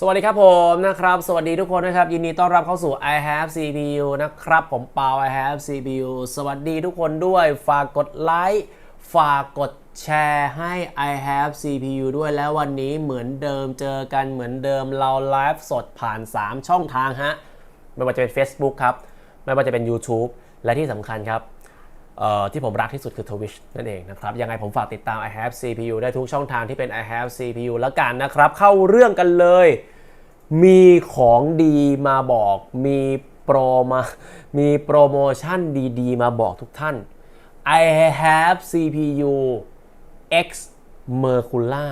สวัสดีครับผมนะครับ สวัสดีทุกคนนะครับ ยินดีต้อนรับเข้าสู่ I have CPU นะครับ ผมเปา I have CPU สวัสดีทุกคนด้วย ฝากกดไลค์ฝากกดแชร์ให้ I have CPU ด้วยแล้ววันนี้เหมือนเดิมเจอกันเหมือนเดิมเราไลฟ์สดผ่าน 3 ช่องทางฮะ ไม่ว่าจะเป็น Facebook ครับ ไม่ว่าจะเป็น YouTube และที่สำคัญครับที่ผมรักที่สุดคือ Twitch นั่นเองนะครับ ยังไงผมฝากติดตาม I have CPU ได้ทุกช่องทางที่เป็น I have CPU แล้วกันนะครับ เข้าเรื่องกันเลย มีของดีมาบอก มีโปรมา มีโปรโมชั่นดีๆ มาบอกทุกท่าน I have CPU X Mercula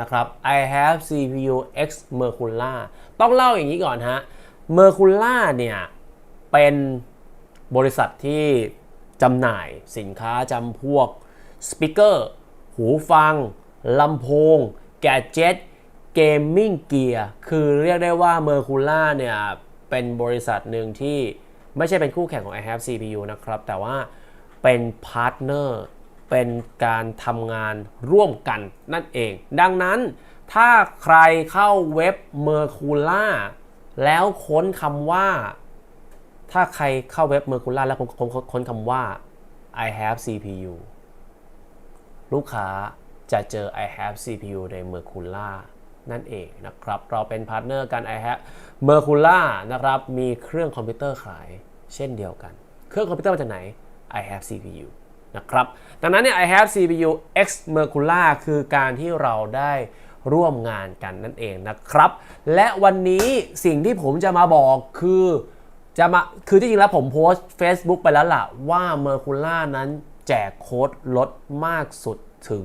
นะครับ I have CPU X Mercula ต้องเล่าอย่างนี้ก่อนฮะ Mercula เนี่ย เป็นบริษัทที่จำหน่ายสินค้าจำพวกสปีกเกอร์ หูฟัง ลำโพง แกดเจ็ต เกมมิ่งเกียร์คือเรียกได้ว่า Mercula เนี่ย เป็นบริษัทหนึ่งที่ไม่ใช่เป็นคู่แข่งของ i have CPU นะครับ แต่ว่าเป็นพาร์ทเนอร์เป็นการทำงานร่วมกันนั่นเอง ดังนั้นถ้าใครเข้าเว็บ Mercula แล้วค้นคำว่า ถ้าใครเข้าเว็บ Mercula แล้วค้นค้นคำว่า I have CPU ลูกค้าจะเจอ I have CPU ใน Mercula นั่นเองนะครับ เราเป็นพาร์ทเนอร์กัน I have Mercula นะครับ มีเครื่องคอมพิวเตอร์ขายเช่นเดียวกัน เครื่องคอมพิวเตอร์มาจากไหน I have CPU นะครับ ดังนั้นเนี่ย I have CPU X Mercula คือการที่เราได้ร่วมงานกันนั่นเองนะครับ และวันนี้สิ่งที่ผมจะมาบอกคือจะมาคือที่จริงแล้วผมโพสต์ Facebook ไปแล้วล่ะว่า Mercula นั้นแจกโค้ดลดมากสุดถึง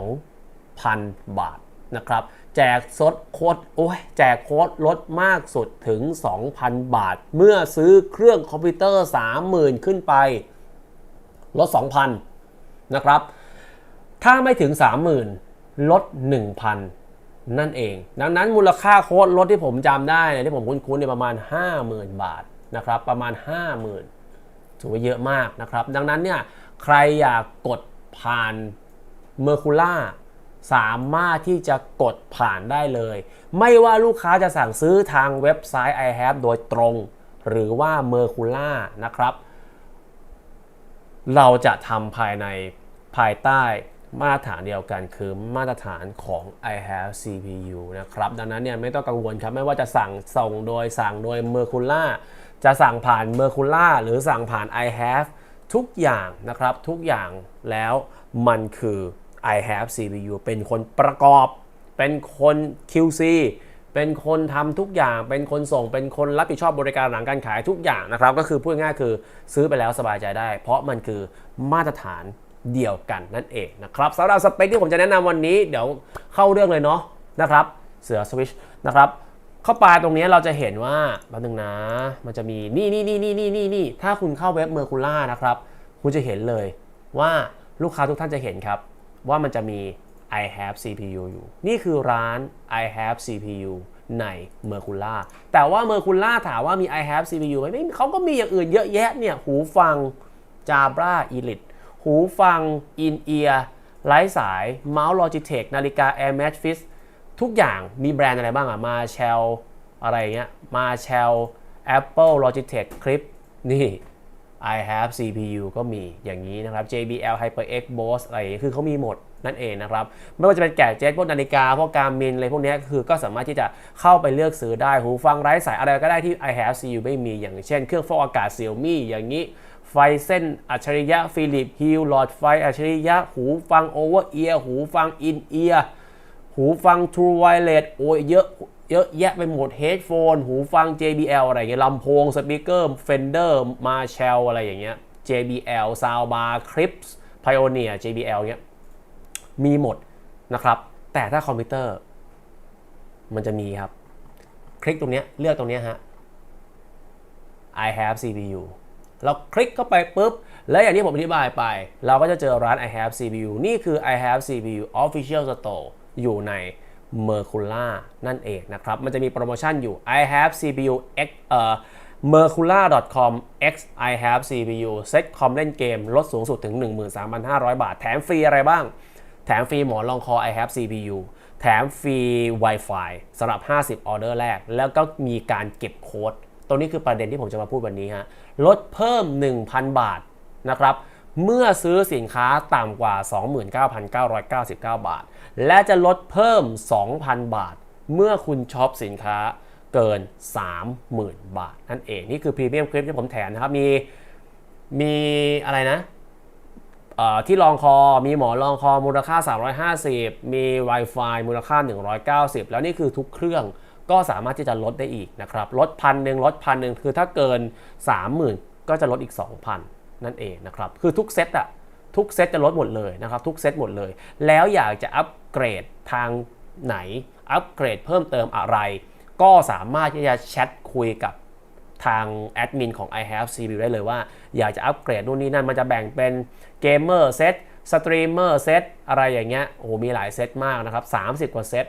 2,000 บาท นะครับแจกสดโค้ดโอ้ยแจกโค้ดลดมากสุดถึง 2,000 บาท เมื่อซื้อเครื่องคอมพิวเตอร์ 30,000 ขึ้นไป ลด 2,000 นะครับ ถ้าไม่ถึง 30,000 ลด 1,000 นั่นเอง ดังนั้นมูลค่าโค้ดลดที่ผมจำได้นะที่ผมคุ้นๆเนี่ยประมาณ 50,000 บาทนะครับประมาณ 50,000ถือว่าเยอะมากนะครับ ดังนั้นเนี่ยใครอยากกดผ่าน Mercula สามารถที่จะกดผ่านได้เลย ไม่ว่าลูกค้าจะสั่งซื้อทางเว็บไซต์ i have โดยตรง หรือว่า Mercula นะครับ เราจะทำภายในภายใต้มาตรฐานเดียวกันคือมาตรฐานของ I have CPU นะครับ ดังนั้นเนี่ยไม่ต้องกังวลครับ ไม่ว่าจะสั่งส่งโดยสั่งโดย Mercula จะสั่งผ่าน Mercula หรือสั่งผ่าน I have ทุกอย่างนะครับทุกอย่างแล้วมันคือ I have CPU เป็นคนประกอบ เป็นคน QC เป็นคนทำทุกอย่าง เป็นคนส่ง เป็นคนรับผิดชอบบริการหลังการขายทุกอย่างนะครับ ก็คือพูดง่ายคือซื้อไปแล้วสบายใจได้ เพราะมันคือมาตรฐานเดียวกันนั่นเองนะครับสำหรับสเปคที่ผมจะแนะนำวันนี้เดี๋ยวเข้าเรื่องเลยเนาะนะครับ เสือสวิชนะครับเข้าไปตรงนี้เราจะเห็นว่าแป๊บนึงนะ มันจะมีนี่นี่นี่นี่นี่นี่นี่ถ้าคุณเข้าเว็บเมอร์คูล่านะครับ คุณจะเห็นเลยว่าลูกค้าทุกท่านจะเห็นครับ ว่ามันจะมี I have CPU อยู่ นี่คือร้าน I have CPU ใน Mercula แต่ว่า Mercula ถามว่ามี I have CPU ไหมไม่เขาก็มีอย่างอื่นเยอะแยะเนี่ย หูฟัง Jabra Elite หูฟัง In Ear ไร้สายเมาส์ Logitech นาฬิกา Air Match Fit ทุกอย่างมีแบรนด์อะไรบ้างอะมาเชลอะไรเงี้ยมาเชล Apple Logitech Clip นี่ I have CPU ก็มีอย่างนี้นะครับ JBL HyperX Bose อะไรอย่างนี้คือเขามีหมดนั่นเองนะครับ ไม่ว่าจะเป็นแกะเจ็ตพวกนาฬิกา พวกการมินอะไรพวกนี้คือก็สามารถที่จะเข้าไปเลือกซื้อได้หูฟังไร้สายอะไรก็ได้ที่ I have CPU ไม่มีอย่างเช่นเครื่องฟอกอากาศ Xiaomi อย่างนี้ไฟเส้นอัจฉริยะฟิลิปฮิลหลอดไฟอัจฉริยะหูฟัง Over Ear หูฟัง In Ear หูฟัง True Wireless โอ้ยเยอะ เยอะแยะไปหมด Headphone หูฟัง JBL อะไรเงี้ยลำโพงสปีกเกอร์ Fender Marshall อะไรอย่างเงี้ย JBL Soundbar Clips Pioneer JBL เงี้ยมีหมดนะครับ แต่ถ้าคอมพิวเตอร์ มันจะมีครับ คลิกตรงเนี้ยเลือกตรงเนี้ยฮะ I have CPU เราคลิกเข้าไปปุ๊บ แล้วอย่างที่ผมอธิบายไป เราก็จะเจอร้าน I have CPU นี่คือ I have CPU Official Store อยู่ใน Mercula นั่นเองนะครับ มันจะมีโปรโมชั่นอยู่ I have CPU X เอ่อ mercula.com x I have CPU เซ็ตคอมเล่นเกม ลดสูงสุดถึง 13,500 บาท แถมฟรีอะไรบ้าง แถมฟรีหมอนรองคอ I have CPU แแถมฟรี Wi-Fi สำหรับ 50 ออเดอร์แรก แล้วก็มีการเก็บโค้ด ตรงนี้คือประเด็นที่ผมจะมาพูดวันนี้ฮะ ลดเพิ่ม 1,000 บาทนะครับ เมื่อซื้อสินค้าต่ำกว่า 29,999 บาท และจะลดเพิ่ม 2,000 บาท เมื่อคุณช็อปสินค้าเกิน 30,000 บาท นั่นเอง นี่คือพรีเมียมคลิปที่ผมแถมนะครับ มี มีอะไรนะเอ่อที่รองคอ มีหมอนรองคอมูลค่า 350 มี Wi-Fi มูลค่า 190 แล้วนี่คือทุกเครื่องก็สามารถที่จะลดได้อีกนะครับ ลดพันหนึ่งลดพันหนึ่งคือถ้าเกิน 30,000 ก็จะลดอีก 2,000 นั่นเองนะครับ คือทุกเซตอะทุกเซตจะลดหมดเลยนะครับ ทุกเซตหมดเลย แล้วอยากจะอัป เกรดทางไหน อัปเกรดเพิ่มเติมอะไร ก็สามารถที่จะแชทคุยกับทางแอดมินของ i have CPU ได้เลยว่า อยากจะอัปเกรดนู่นนี่นั่นมันจะแบ่งเป็นเกมเมอร์เซตสตรีมเมอร์เซตอะไรอย่างเงี้ยโอ้โหมีหลายเซตมากนะครับ 30 กว่าเซต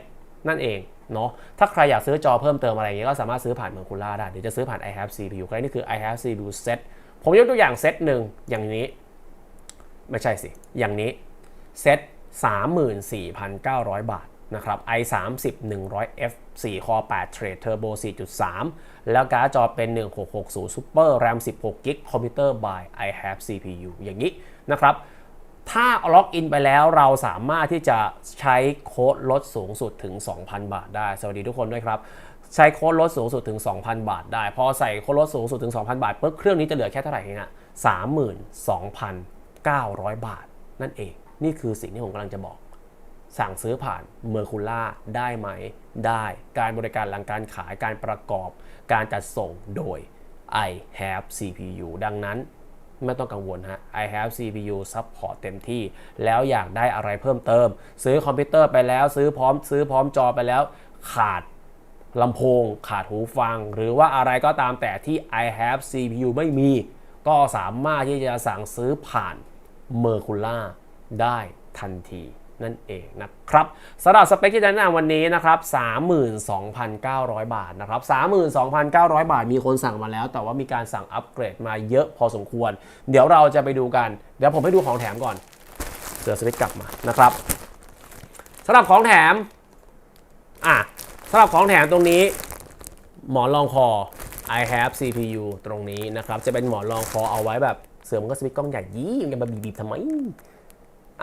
นั่นเองเนาะถ้าใครอยากซื้อจอเพิ่มเติมอะไรอย่างเงี้ยก็สามารถซื้อผ่านเมืองคูล่าได้หรือจะซื้อผ่าน i have CPU ใครนี่คือ i have CPU เซตผมยกตัวอย่างเซตหนึ่งอย่างนี้ ไม่ใช่สิ อย่างนี้เซต 34,900 บาทนะครับ i 3 0 100 f 4 core 8 trade turbo 4.3 แล้วการ์ดจอเป็น 1660 super ram 16 g b คอมพิวเตอร์ by i have CPU อย่างนี้นะครับ ถ้าล็อกอินไปแล้วเราสามารถที่จะใช้โค้ดลดสูงสุดถึง 2,000 บาทได้ สวัสดีทุกคนด้วยครับ ใช้โค้ดลดสูงสุดถึง 2,000 บาทได้ พอใส่โค้ดลดสูงสุดถึง 2,000 บาทปุ๊บเครื่องนี้จะเหลือแค่เท่าไหร่เองอะ32,900 บาทนั่นเอง นี่คือสิ่งที่ผมกำลังจะบอก สั่งซื้อผ่านเมอร์คูล่าได้ไหม ได้ การบริการหลังการขายการประกอบ การจัดส่งโดย I have CPU ดังนั้นไม่ต้องกังวลฮะ I have CPU support เต็มที่ แล้วอยากได้อะไรเพิ่มเติม ซื้อคอมพิวเตอร์ไปแล้วซื้อพร้อมซื้อพร้อมจอไปแล้ว ขาดลำโพง ขาดหูฟัง หรือว่าอะไรก็ตามแต่ที่ I have CPU ไม่มี ก็สามารถที่จะสั่งซื้อผ่านเมอร์คูล่า ได้ทันทีนั่นเองนะครับสำหรับสเปคที่จะแนะนำวันนี้นะครับ 32,900 บาทนะครับ 32,900 บาทมีคนสั่งมาแล้ว แต่ว่ามีการสั่งอัปเกรดมาเยอะพอสมควร เดี๋ยวเราจะไปดูกัน เดี๋ยวผมให้ดูของแถมก่อนเสือสวิตช์กลับมานะครับสำหรับของแถมอะสำหรับของแถมตรงนี้ หมอนรองคอ I have CPU ตรงนี้นะครับ จะเป็นหมอนรองคอเอาไว้แบบเสือมันก็สวิตช์กล้องใหญ่ยี่ยังมาบีบๆทำไม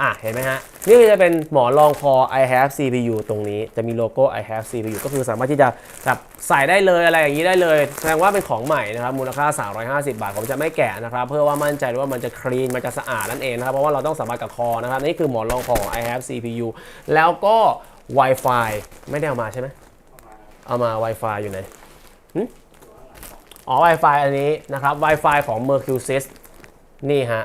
อะเห็นไหมฮะ นี่จะเป็นหมอนรองคอ I have CPU ตรงนี้จะมีโลโก้ I have CPU ก็คือสามารถที่จะแบบใส่ได้เลยอะไรอย่างนี้ได้เลย แสดงว่าเป็นของใหม่นะครับ มูลค่า 350 บาท ผมจะไม่แกะนะครับ เพื่อว่ามั่นใจว่ามันจะคลีน มันจะสะอาดนั่นเองนะครับ เพราะว่าเราต้องสัมผัสกับคอนะครับ นี่คือหมอนรองคอ I have CPU แล้วก็ Wi-Fi ไม่ได้เอามาใช่ไหมเอามา Wi-Fi อยู่ไหนอ๋อ Wi-Fi อันนี้นะครับ Wi-Fi ของ Mercusys นี่ฮะ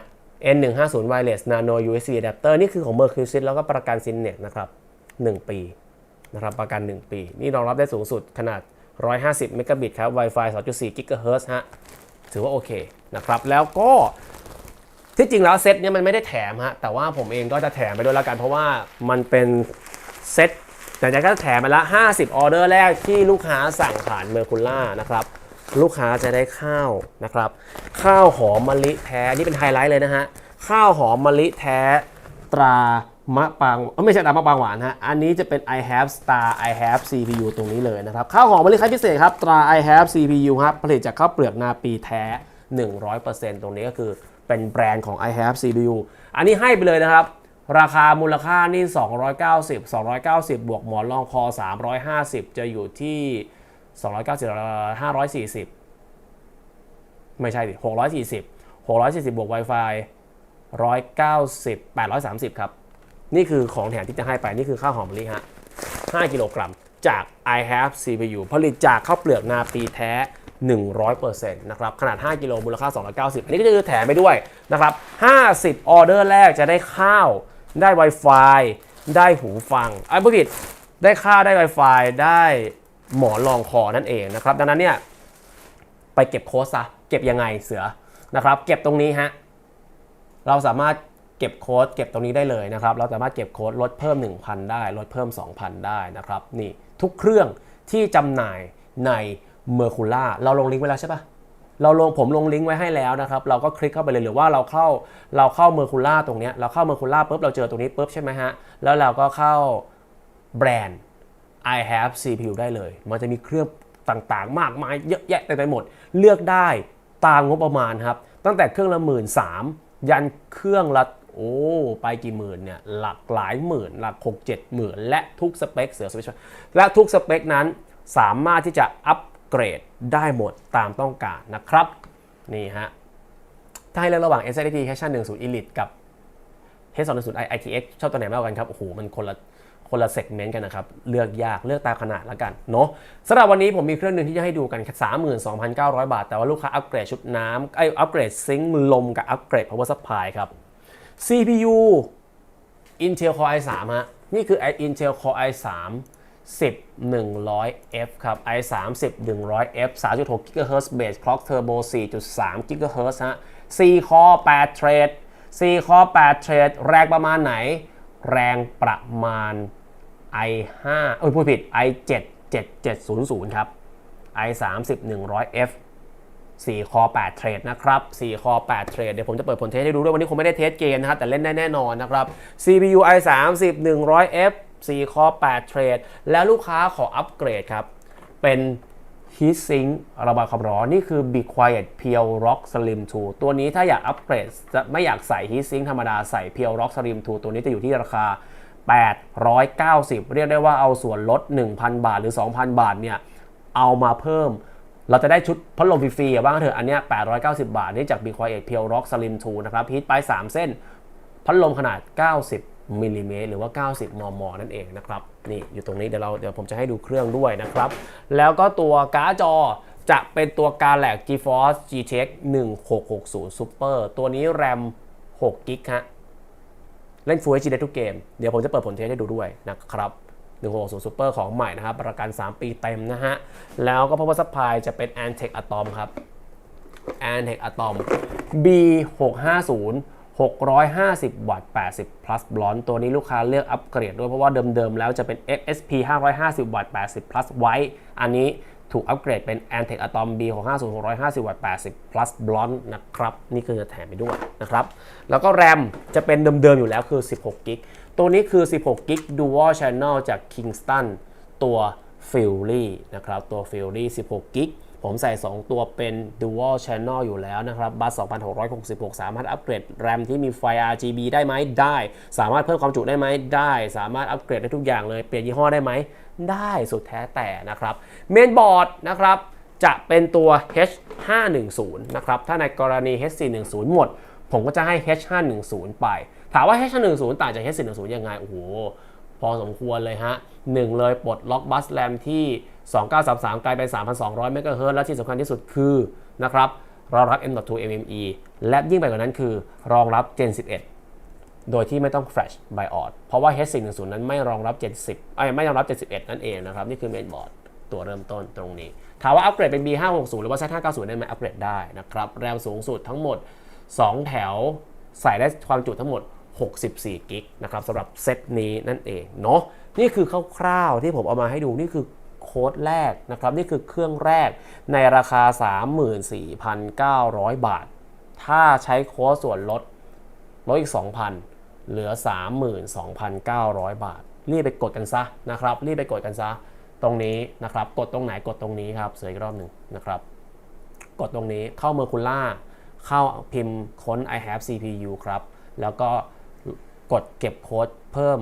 N150 Wireless Nano USB Adapter นี่คือของ Mercusys แล้วก็ประกัน Synet นะครับ 1 ปีนะครับประกัน 1 ปี นี่รองรับได้สูงสุดขนาด 150 เมกะบิตครับ Wi-Fi 2.4 GHz ฮะ ถือว่าโอเคนะครับ แล้วก็ที่จริงแล้วเซตเนี้ยมันไม่ได้แถมฮะ แต่ว่าผมเองก็จะแถมไปด้วยแล้วกัน เพราะว่ามันเป็นเซตแต่จะก็แถมไปละ 50 ออเดอร์แรกที่ลูกค้าสั่งผ่านเมอร์คูล่านะครับ ลูกค้าจะได้ข้าวนะครับ ข้าวหอมมะลิแท้นี่เป็นไฮไลท์เลยนะฮะข้าวหอมมะลิแท้ตรามะปางไม่ใช่ตรามะปางหวานฮะอันนี้จะเป็น I have star I have CPU ตรงนี้เลยนะครับ ข้าวหอมมะลิคั้พิเศษครับ ตรา I have CPU ครับผลิตจากข้าวเปลือกนาปีแท้ 100%ตรงนี้ก็คือเป็นแบรนด์ของ I have CPU อันนี้ให้ไปเลยนะครับราคามูลค่านี่ 290 290 บวกหมอนรองคอ 350 จะอยู่ที่ 290 540 ไม่ใช่ดิ640 640 บวก Wi-Fi 190 830 ครับ นี่คือของแถมที่จะให้ไป นี่คือข้าวหอมมะลิฮะ 5 กิโลกรัม จาก I have CPU ผลิตจากข้าวเปลือกนาปีแท้ 100%นะครับ ขนาด 5 กิโลมูลค่า 290 อันนี้ก็คือแถมไปด้วยนะครับ 50 ออเดอร์แรกจะได้ข้าว ได้ Wi-Fi ได้หูฟังไอ้ผู้ผิดได้ข้าวได้ Wi-Fi ได้ หมอนรองคอนั่นเองนะครับ ดังนั้นเนี่ยไปเก็บโค้ดซะเก็บยังไงเสือนะครับ เก็บตรงนี้ฮะเราสามารถเก็บโค้ดเก็บตรงนี้ได้เลยนะครับ เราสามารถเก็บโค้ดลดเพิ่ม 1,000 ได้ ลดเพิ่ม 2,000 ได้นะครับนี่ทุกเครื่องที่จำหน่ายในเมอร์คูล่าเราลงลิงก์ไว้แล้วใช่ปะเราลงผมลงลิงก์ไว้ให้แล้วนะครับ เราก็คลิกเข้าไปเลยหรือว่าเราเข้าเราเข้าเมอร์คูล่าตรงเนี้ยเราเข้าเมอร์คูล่าปุ๊บเราเจอตรงนี้ปุ๊บใช่ไหมฮะแล้วเราก็เข้าแบรนด์ I have CPU ได้เลย มันจะมีเครื่องต่างๆ มากมายเยอะแยะเต็มไปหมด เลือกได้ตามงบประมาณครับ ตั้งแต่เครื่องละหมื่นสามยันเครื่องละโอ้ไปกี่หมื่นเนี่ยหลักหลายหมื่น หลัก 6 7 หมื่น และทุกสเปคเสือสเปคและทุกสเปคนั้นสามารถที่จะอัปเกรดได้หมดตามต้องการนะครับ นี่ฮะ ถ้าให้เลือกระหว่าง SSD Cache 10 Elite กับ H210 ITX ชอบตัวไหนมากกว่ากันครับ โอ้โห มันคนละ คนละเซกเมนต์กันนะครับ เลือกยากเลือกตามขนาดแล้วกันเนาะสำหรับวันนี้ผมมีเครื่องหนึ่งที่จะให้ดูกัน 32,900 บาท แต่ว่าลูกค้าอัปเกรดชุดน้ำไออัปเกรดซิงค์ลมกับอัปเกรด power supply ครับ CPU Intel Core i3 ฮะนี่คือ Intel Core i3 10 100F ครับ i3 10 100F 3.6 GHz base clock turbo 4.3 GHz ฮะ4 core 8 thread 4 core 8 thread แรงประมาณไหน แรงประมาณ i5 เอ้ยพูดผิด i7 7700 ครับ i3 10 100F 4คอ8เทรดนะครับ4คอ8เทรดเดี๋ยวผมจะเปิดผลเทสให้ดูด้วยวันนี้คงไม่ได้เทสเกมนะครับ แต่เล่นได้แน่นอนนะครับ CPU i30 100F 4คอ8เทรดแล้วลูกค้าขออัปเกรดครับ เป็น Heat Sink ระบายความร้อนนี่คือ Be Quiet Pure Rock Slim 2 ตัวนี้ถ้าอยากอัปเกรด จะไม่อยากใส่ Heat Sink ธรรมดาใส่ Pure Rock Slim 2 ตัวนี้จะอยู่ที่ราคา 890 เรียกได้ว่าเอาส่วนลด 1,000 บาทหรือ 2,000 บาทเนี่ยเอามาเพิ่ม เราจะได้ชุดพัดลมฟรีๆอะบ้างเถอะอันเนี้ย890 บาทนี่จาก b q u i e t Pure Rock Slim 2นะครับฮีทไป 3 เส้น พัดลมขนาด 90มิลลิเมตรหรือว่า 90 มม นั่นเองนะครับ นี่อยู่ตรงนี้เดี๋ยวเราเดี๋ยวผมจะให้ดูเครื่องด้วยนะครับ แล้วก็ตัวการ์ดจอจะเป็นตัวการแหลก GeForce GTX 1660 Super ตัวนี้แรม6กิกฮะ เล่น Full HD ได้ทุกเกม เดี๋ยวผมจะเปิดผลเทสให้ดูด้วยนะครับ160 Super ของใหม่นะครับ ประกัน 3 ปีเต็มนะฮะ แล้วก็ Power Supply จะเป็น Antec Atom ครับ Antec Atom B650 650 วัตต์ 80 plus blunt ตัวนี้ลูกค้าเลือกอัปเกรดด้วยเพราะว่าเดิมๆ แล้วจะเป็น XSP 550 วัตต์ 80 plus ไว้อันนี้ ถูกอัปเกรดเป็น Antec Atom B650 650 วัตต์80 plus blonde นะครับ นี่คือจะแถมไปด้วยนะครับ แล้วก็ RAM จะเป็นเดิมๆอยู่แล้วคือ 16กิกตัวนี้คือ 16กิก Dual Channel จาก Kingston ตัว Fury นะครับ ตัว Fury 16กิก ผมใส่ 2 ตัวเป็น Dual Channel อยู่แล้วนะครับบัส2666 สามารถอัปเกรด RAM ที่มีไฟ RGB ได้ไหมได้ สามารถเพิ่มความจุได้ไหมได้ สามารถอัปเกรดได้ทุกอย่างเลย เปลี่ยนยี่ห้อได้ไหม ได้สุดแท้แต่นะครับเมนบอร์ดนะครับจะเป็นตัว H510 นะครับ ถ้าในกรณี H410 หมด ผมก็จะให้ H510 ไป ถามว่า H510 ต่างจาก H410 ยังไง โอ้โห พอสมควรเลยฮะหนึ่งเลยปลดล็อกบัสแรมที่ 2933 กลายเป็น 3,200 เมกะเฮิร์และที่สำคัญที่สุดคือนะครับรองรับ M.2 MME และยิ่งไปกว่านั้นคือ รองรับ Gen 11 โดยที่ไม่ต้อง Flash BIOS เพราะว่า H410 นั้นไม่รองรับ Gen 10เอ้ไม่รองรับ71นั่นเองนะครับ นี่คือเมนบอร์ดตัวเริ่มต้นตรงนี้ ถามว่าอัปเกรดเป็น B560 หรือว่า Z590 ได้ไหมอัปเกรดได้นะครับ แรมสูงสุดทั้งหมด 2 แถวใส่ได้ความจุทั้งหมด 64 กิกนะครับสำหรับเซตนี้นั่นเองเนาะนี่คือคร่าวๆที่ผมเอามาให้ดูนี่คือ โค้ดแรกนะครับนี่คือเครื่องแรกในราคา 34,900 บาท ถ้าใช้โค้ดส่วนลดลดอีก 2,000 เหลือ 32,900 บาท รีบไปกดกันซะนะครับ รีบไปกดกันซะตรงนี้นะครับ กดตรงไหนกดตรงนี้ครับเสืออีกรอบหนึ่งนะครับ กดตรงนี้เข้าเมอร์คูล่าเข้าพิมพ์ค้น I have CPU ครับ แล้วก็กดเก็บโค้ดเพิ่ม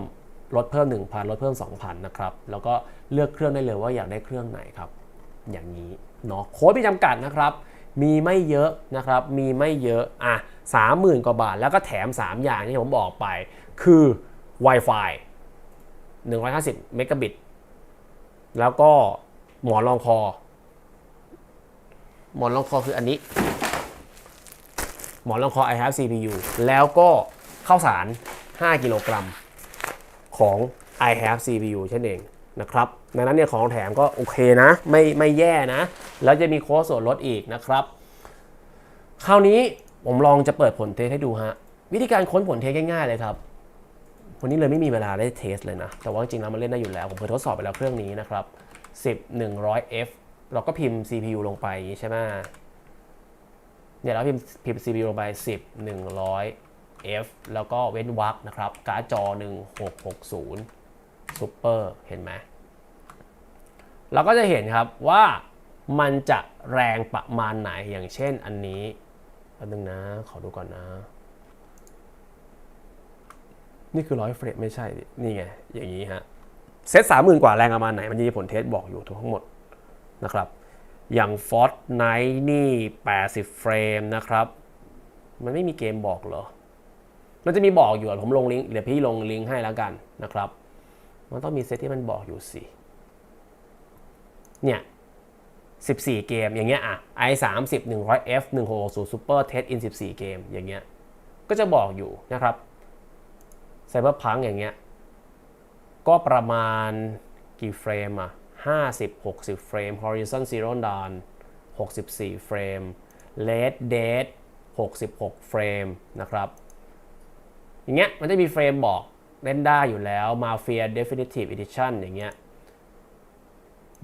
ลดเพิ่ม 1,000 ลดเพิ่ม 2,000 นะครับ แล้วก็ เลือกเครื่องได้เลยว่าอยากได้เครื่องไหนครับ อย่างนี้เนาะโค้ดมีจำกัดนะครับ มีไม่เยอะนะครับ มีไม่เยอะอะ30,000กว่าบาท แล้วก็แถม 3 อย่างที่ผมบอกไป คือ Wi-Fi 150 เมกะบิต แล้วก็หมอนรองคอ หมอนรองคอคืออันนี้ หมอนรองคอ I have CPU แล้วก็ข้าวสาร 5 กิโลกรัมของ I have CPU เช่นเอง นะครับดังนั้นเนี่ยของแถมก็โอเคนะ ไม่ไม่แย่นะ แล้วจะมีโค้ดส่วนลดอีกนะครับ คราวนี้ผมลองจะเปิดผลเทสให้ดูฮะ วิธีการค้นผลเทสง่ายๆเลยครับ วันนี้เลยไม่มีเวลาได้เทสเลยนะ แต่ว่าจริงๆแล้วมันเล่นได้อยู่แล้ว ผมเคยทดสอบไปแล้วเครื่องนี้นะครับ 10 100F เราก็พิมพ์ CPU ลงไปอย่างนี้ใช่ไหมเนี่ยเราพิมพ์พิมพ์ CPU ลงไป 10 100 F แล้วก็เว้นวรรคนะครับ การ์ดจอ 1660 Super เห็นไหมเราก็จะเห็นครับว่ามันจะแรงประมาณไหนอย่างเช่นอันนี้แป๊บนึงนะ ขอดูก่อนนะ นี่คือร้อยเฟรมไม่ใช่ นี่ไง อย่างนี้ฮะ เซตสามหมื่นกว่าแรงประมาณไหน มันจะมีผลเทสบอกอยู่ทั้งหมดนะครับ อย่าง Fortnite นี่ 80 เฟรมนะครับ มันไม่มีเกมบอกเหรอ มันจะมีบอกอยู่ผมลงลิงก์เดี๋ยวพี่ลงลิงก์ให้แล้วกันนะครับ มันต้องมีเซตที่มันบอกอยู่สิเนี่ย14 เกมอย่างเงี้ยอะ i 3 0 100 f 1 6 0 super test in 14 เกมอย่างเงี้ยก็จะบอกอยู่นะครับ Cyberpunk อย่างเงี้ยก็ประมาณกี่เฟรมอะ50 60 เฟรม Horizon Zero Dawn 64 เฟรม Red Dead 66 เฟรมนะครับ อย่างเงี้ยมันจะมีเฟรมบอก เล่นได้อยู่แล้ว Mafia Definitive Edition อย่างเงี้ย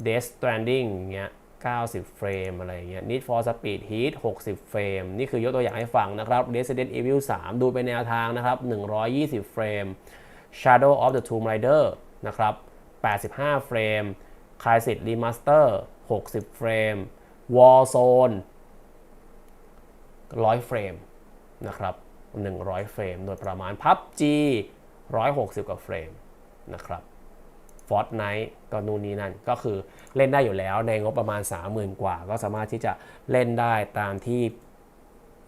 Death Stranding อย่างเงี้ย 90 เฟรมอะไรอย่างเงี้ย Need for Speed Heat 60 เฟรม นี่คือยกตัวอย่างให้ฟังนะครับ Resident Evil 3 ดูเป็นแนวทางนะครับ 120 เฟรม Shadow of the Tomb Raider นะครับ 85 เฟรม Crysis Remaster 60 เฟรม Warzone 100 เฟรมนะครับ 100 เฟรม โดยประมาณ PUBG 160กว่าเฟรมนะครับ Fortnite ก็นู่นนี่นั่น ก็คือเล่นได้อยู่แล้วในงบประมาณ 30,000 กว่า ก็สามารถที่จะเล่นได้ตามที่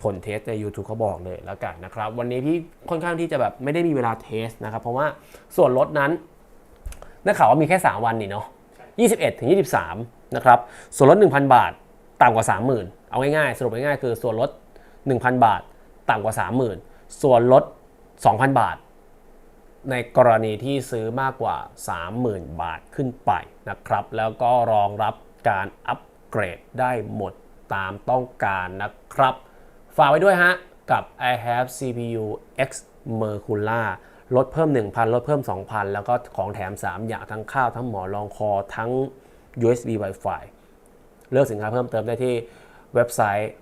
ผลเทสใน YouTube เขาบอกเลยแล้วกันนะครับ วันนี้พี่ค่อนข้างที่จะแบบไม่ได้มีเวลาเทสนะครับ เพราะว่าส่วนลดนั้นได้ข่าวว่ามีแค่ 3 วันนี่เนาะ21 ถึง 23 นะครับ ส่วนลด 1,000 บาทต่ำกว่า 30,000 เอาง่ายๆ สรุปง่ายๆ คือส่วนลด 1,000 บาทต่ำกว่า 30,000 ส่วนลด 2,000 บาท ในกรณีที่ซื้อมากกว่า 30,000 บาทขึ้นไปนะครับ แล้วก็รองรับการอัปเกรดได้หมดตามต้องการนะครับ ฝากไว้ด้วยฮะ กับ i have CPU X Mercula ลดเพิ่ม 1,000 ลดเพิ่ม 2,000 แล้วก็ของแถม 3 อย่างทั้งข้าว ทั้งหมอนรองคอทั้ง USB Wi-Fi เลือกสินค้าเพิ่มเติมได้ที่เว็บไซต์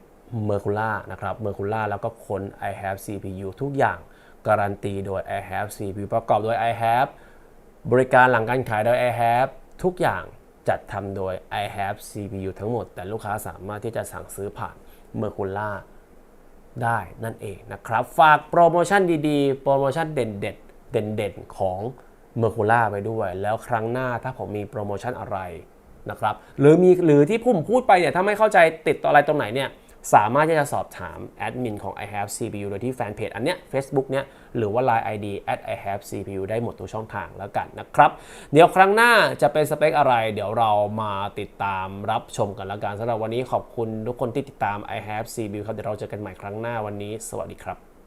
Mercula นะครับ Mercula แล้วก็ค้น I have CPU ทุกอย่าง การันตีโดย I have CPU ประกอบโดย I have บริการหลังการขายโดย I have ทุกอย่างจัดทำโดย I have CPU ทั้งหมด แต่ลูกค้าสามารถที่จะสั่งซื้อผ่าน Mercula ได้นั่นเองนะครับ ฝากโปรโมชั่นดีๆ โปรโมชั่นเด่นๆเด่นๆของ m e r c u l a ไปด้วย แล้วครั้งหน้าถ้าผมมีโปรโมชั่นอะไรนะครับ หรือมีหรือที่ผมพูดไปเนี่ยถ้าไม่เข้าใจติดต่ออะไรตรงไหนเนี่ย สามารถที่จะสอบถามแอดมินของ i have CPU โดยที่แฟนเพจอันเนี้ย Facebook เนี้ยหรือว่า Line ID at i have CPU ได้หมดทุกช่องทางแล้วกันนะครับ เดี๋ยวครั้งหน้าจะเป็นสเปคอะไร เดี๋ยวเรามาติดตามรับชมกันแล้วกันสำหรับวันนี้ขอบคุณทุกคนที่ติดตาม i have CPU ครับเดี๋ยวเราเจอกันใหม่ครั้งหน้าวันนี้ สวัสดีครับ